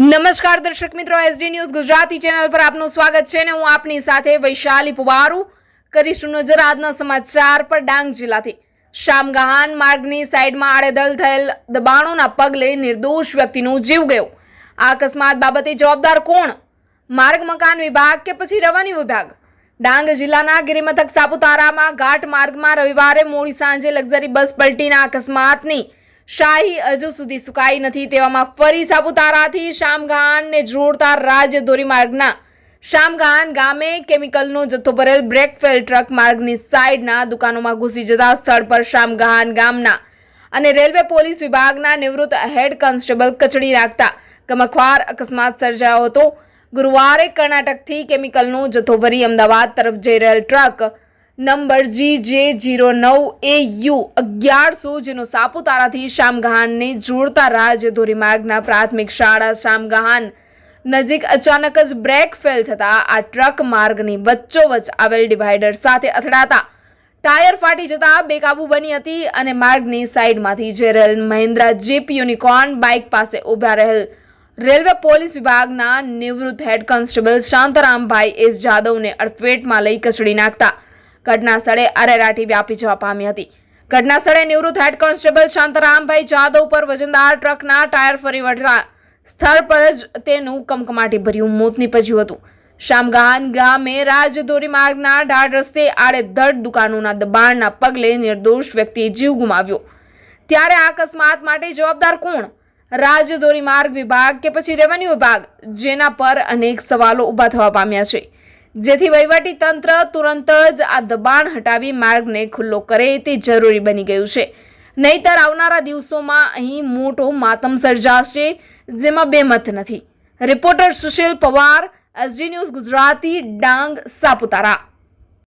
નમસ્કાર દર્શક મિત્રો એસડી ન્યૂઝ ગુજરાતી ચેનલ પર આપનું સ્વાગત છે ને હું આપની સાથે વૈશાલી પુવારુ કરીશું નજર આજના સમાચાર પર ડાંગ જિલ્લાથી? શામગહાન માર્ગની સાઈડમાં આડેધડ થયેલ દબાણોના પગલે નિર્દોષ વ્યક્તિનું જીવ ગયું. આ અકસ્માત બાબતે જવાબદાર કોણ? માર્ગ મકાન વિભાગ કે પછી રવાની વિભાગ? ડાંગ જિલ્લાના ગિરિમથક સાપુતારામાં ઘાટ માર્ગમાં રવિવારે મોડી સાંજે લક્ઝરી બસ પલટીના અકસ્માતની શાહી હજુ સુધી સુકાઈ નથી તેવામાં ફરી સાપુતારાથી શામગાનને જોડતા રાજ્ય ધોરીમાર્ગના શામગાન ગામે કેમિકલનો જથ્થો ભરેલ બ્રેકફેલ ટ્રક માર્ગની સાઈડના દુકાનોમાં ઘૂસી જતા સ્થળ પર શામગાન ગામના અને રેલવે પોલીસ વિભાગના નિવૃત્ત હેડ કોન્સ્ટેબલ કચડી નાખતા કમખવાર અકસ્માત સર્જાયો હતો. ગુરુવારે કર્ણાટકથી કેમિકલનો જથ્થો ભરી અમદાવાદ તરફ જઈ રહેલ ટ્રક નંબર જી જે જીરો નવ એ યુ. અગિયારસો જેનો સાપુતારાથી શામગહાનને જોડતા રાજ્ય ધોરીમાર્ગના પ્રાથમિક શાળા શામગહાન નજીક અચાનક જ બ્રેક ફેલ થતાં આ ટ્રક માર્ગની વચ્ચોવચ્ચ આવેલ ડિવાઈડર સાથે અથડાતા. ટાયર ફાટી જતા બેકાબુ બની હતી અને માર્ગની સાઈડમાંથી જે રેલ મહિન્દ્રા જીપ યુનિકોર્ન બાઇક પાસે ઊભા રહેલ રેલવે પોલીસ વિભાગના નિવૃત્ત હેડ કોન્સ્ટેબલ શાંતારામભાઈ એસ જાદવને અડફેટમાં લઈ કચડી નાખતા. ઘટના સ્થળે અરેરાટી વ્યાપી જવા પામી હતી. ઘટના સ્થળે નિવૃત્ત હેડ કોન્સ્ટેબલ શાંતારામભાઈ જાદવ પર વજનદાર ટ્રકના ટાયર ફરી વળતા સ્થળ પર જ તેનું કમકમાટી ભર્યું, મોત નીપજ્યું હતું. શામગાન ગામે રાજધોરી માર્ગના ઢાળ રસ્તે આડેધડ દુકાનોના દબાણના પગલે નિર્દોષ વ્યક્તિએ જીવ ગુમાવ્યો. ત્યારે આ અકસ્માત માટે જવાબદાર કોણ? રાજધોરી માર્ગ વિભાગ કે પછી રેવન્યુ વિભાગ? જેના પર અનેક સવાલો ઊભા થવા પામ્યા છે. જેથી વહીવટી તંત્ર તુરંત જ આ દબાણ હટાવી માર્ગને ખુલ્લો કરે તે જરૂરી બની ગયું છે. નહીતર આવનારા દિવસોમાં અહીં મોટો માતમ સર્જાશે, જેમાં બેમત નથી. Reporter Sushil Pawar SG news Gujarati, Dang, Saputara.